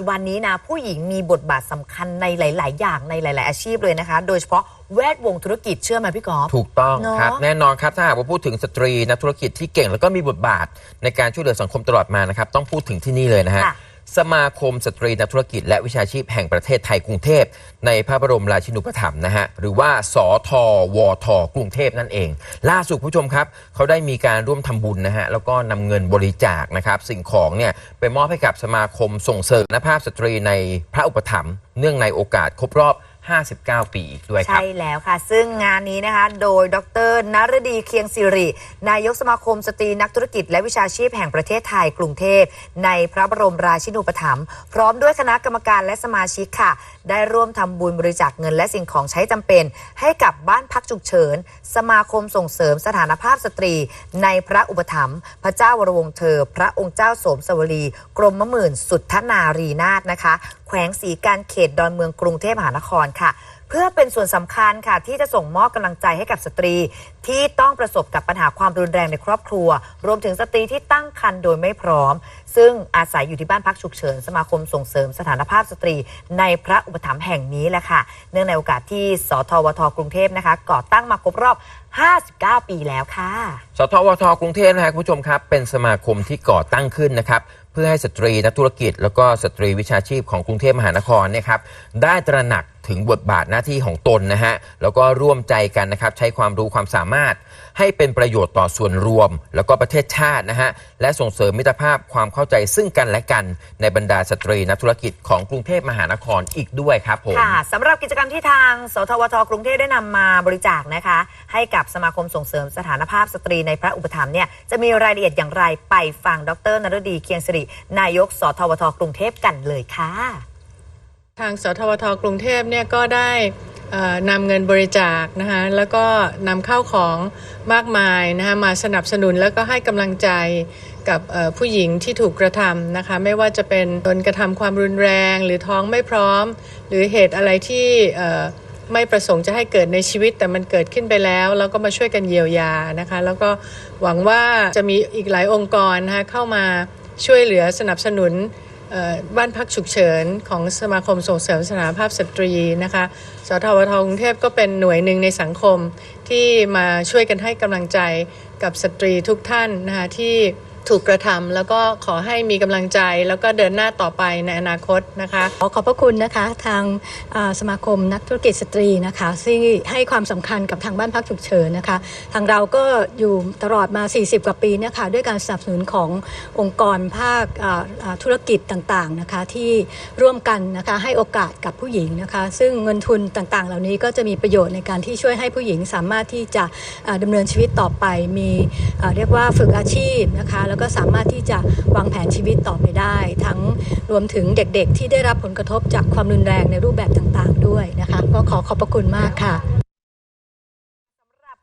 จุบันนี้นะผู้หญิงมีบทบาทสำคัญในหลาย ๆ อย่างในหลาย ๆ อาชีพเลยนะคะ โดยเฉพาะแวดวงธุรกิจเชื่อไหมพี่กอล์ฟ ถูกต้องเนอะ ครับ แน่นอนครับ ถ้าหากว่าพูดถึงสตรีนักธุรกิจที่เก่งแล้วก็มีบทบาทในการช่วยเหลือสังคมตลอดมานะครับ ต้องพูดถึงที่นี่เลยนะฮะ ค่ะ สมาคมสตรีนักธุรกิจ และวิชาชีพแห่งประเทศไทยกรุงเทพ ในพระบรมราชินูปถัมภ์นะฮะ หรือว่าสทวทกรุงเทพนั่นเอง ล่าสุดผู้ชมครับ เขาได้มีการร่วมทำบุญนะฮะ แล้วก็นำเงินบริจาคนะครับ สิ่งของเนี่ยไปมอบให้กับสมาคมส่งเสริมนภาพสตรีในพระอุปถัมภ์เนื่องในโอกาสครบรอบ 59 ปีอีกด้วยครับ ใช่แล้วค่ะ ซึ่งงานนี้นะคะ โดยดรนรดีเคียงสิริ นายกสมาคมสตรีนักธุรกิจและวิชาชีพแห่งประเทศไทยกรุงเทพ ในพระบรมราชินูปถัมภ์พร้อมด้วยคณะกรรมการและสมาชิกค่ะ ได้ร่วมทำบุญบริจาคเงินและสิ่งของใช้จำเป็น ให้กับบ้านพักฉุกเฉิน สมาคมส่งเสริมสถานภาพสตรี ในพระอุปถัมภ์พระเจ้าวรวงศ์เธอ พระองค์เจ้าโสมสวลี กรมมะหมื่นสุทธนารีนาถนะคะ แขวงศรีการเขตดอนเมืองกรุงเทพมหานครค่ะ เพื่อเป็นส่วนสำคัญค่ะ ที่จะส่งมอบกำลังใจให้กับสตรี ที่ต้องประสบกับปัญหาความรุนแรงในครอบครัว รวมถึงสตรีที่ตั้งครรภ์โดยไม่พร้อม ซึ่งอาศัยอยู่ที่บ้านพักฉุกเฉิน สมาคมส่งเสริมสถานภาพสตรี ในพระอุปถัมภ์แห่งนี้แหละค่ะ เนื่องในโอกาสที่สทวทกรุงเทพนะคะ ก่อตั้งมาครบรอบ 59 ปีแล้วค่ะ สทวทกรุงเทพนะครับคุณผู้ชมครับ เป็นสมาคมที่ก่อตั้งขึ้นนะครับ เพื่อให้สตรีนักธุรกิจ แล้วก็สตรีวิชาชีพของกรุงเทพมหานครเนยครับได้ตระหนัก ถึงบทบาทหน้าที่ของตนนะฮะ แล้วก็ร่วมใจกันนะครับใช้ความรู้ความสามารถ ให้เป็นประโยชน์ต่อส่วนรวม แล้วก็ประเทศชาตินะฮะ และส่งเสริมมิตรภาพความเข้าใจซึ่งกันและกัน ในบรรดาสตรีนักธุรกิจของกรุงเทพมหานครอีกด้วยครับผม ค่ะสำหรับกิจกรรมที่ทาง สทวทกรุงเทพได้นำมาบริจาคนะคะ ให้กับสมาคมส่งเสริมสถานภาพสตรีในพระอุปถัมภ์เนี่ยจะมีรายละเอียดอย่างไรไปฟังดรนรดีเคียงสิรินายก สทวทกรุงเทพกันเลยค่ะ ทางสทวทกรุงเทพเนี่ยก็ได้นำเงินบริจาคนะคะแล้วก็นำเข้าของมากมายนะคะมาสนับสนุนแล้วก็ให้กำลังใจกับผู้หญิงที่ถูกกระทำนะคะไม่ว่าจะเป็นโดนกระทำความรุนแรงหรือท้องไม่พร้อม หรือเหตุอะไรที่ไม่ประสงค์จะให้เกิดในชีวิตแต่มันเกิดขึ้นไปแล้ว แล้วก็มาช่วยกันเยียวยานะคะแล้วก็หวังว่าจะมีอีกหลายองค์กรนะคะเข้ามาช่วยเหลือสนับสนุน บ้านพักฉุกเฉินของสมาคมส่งเสริมสถานภาพสตรีนะคะสทวทกรุงเทพก็เป็นหน่วยหนึ่งในสังคมที่มาช่วยกันให้กำลังใจกับสตรีทุกท่านนะคะที่ ถูกกระทำแล้วก็ขอให้มีกำลังใจ แล้วก็เดินหน้าต่อไปในอนาคตนะคะขอขอบพระคุณนะคะทางสมาคมนักธุรกิจสตรีนะคะซึ่งให้ความสำคัญกับทางบ้านพักฉุกเฉินนะคะ ทางเราก็อยู่ตลอดมา 40 กว่าปีเนะคะด้วยการสนับสนุนขององค์กรภาคธุรกิจต่างๆนะคะที่ร่วมกันนะคะให้โอกาสกับผู้หญิงนะคะซึ่งเงินทุนต่างๆ เหล่านี้ก็จะมีประโยชน์ในการที่ช่วยให้ผู้หญิงสามารถที่จะอ่าดำเนินชีวิตต่อไปมีเรียกว่าฝึกอาชีพนะคะแล้วก็สามารถที่จะวางแผนชีวิตต่อไปได้ ทั้งรวมถึงเด็กๆ ที่ได้รับผลกระทบจากความรุนแรงในรูปแบบต่างๆ ด้วยนะคะ ก็ขอขอบพระคุณมากค่ะ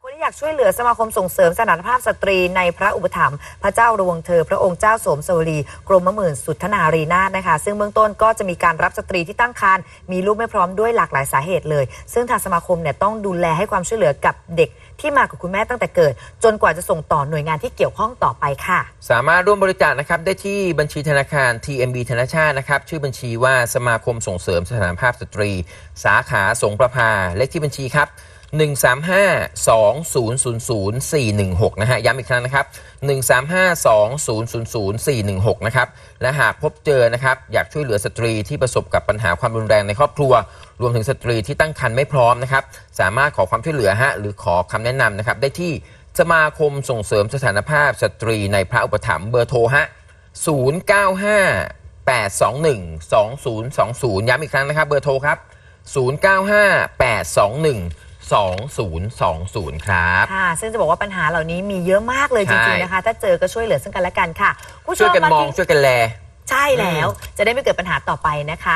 สำหรับคนที่อยากช่วยเหลือสมาคมส่งเสริมสถานภาพสตรีในพระอุปถัมภ์พระเจ้ารวงเธอ พระองค์เจ้าโสมสวลีกรมมะหมื่นสุทธนารีนาถนะคะ ซึ่งเบื้องต้นก็จะมีการรับสตรีที่ตั้งครรภ์มีลูกไม่พร้อมด้วยหลากหลายสาเหตุเลย ซึ่งทางสมาคมเนี่ยต้องดูแลให้ความช่วยเหลือกับเด็กที่มากับคุณแม่ตั้งแต่เกิด จนกว่าจะส่งต่อหน่วยงานที่เกี่ยวข้องต่อไปค่ะ สามารถร่วมบริจาคนะครับได้ที่บัญชีธนาคาร TMB ธนาชาตินะครับชื่อบัญชีว่าสมาคมส่งเสริมสถานภาพสตรี สาขาสงประภาเลขที่บัญชีครับ 135-2000-416 นะฮะ ย้ำอีกครั้งนะครับ 135-2000-416 นะครับ และหากพบเจอนะครับ อยากช่วยเหลือสตรีที่ประสบกับปัญหาความรุนแรงในครอบครัว รวมถึงสตรีที่ตั้งครรภ์ไม่พร้อมนะครับ สามารถขอความช่วยเหลือฮะ หรือขอคำแนะนำนะครับ ได้ที่สมาคมส่งเสริมสถานภาพสตรีในพระอุปถัมภ์เบอร์โทรฮะ 095 821 2020 ย้ำอีกครั้งนะครับ เบอร์โทรครับ 095 821 2020 ครับ ค่ะ ซึ่งจะบอกว่าปัญหาเหล่านี้มีเยอะมากเลยจใช่ริง ๆ นะคะ ถ้าเจอก็ช่วยเหลือซึ่งกันและกันค่ะ ผู้ชช่วยมกันมามองที่ช่วยกันแล ใช่แล้ว จะได้ไม่เกิดปัญหาต่อไปนะคะ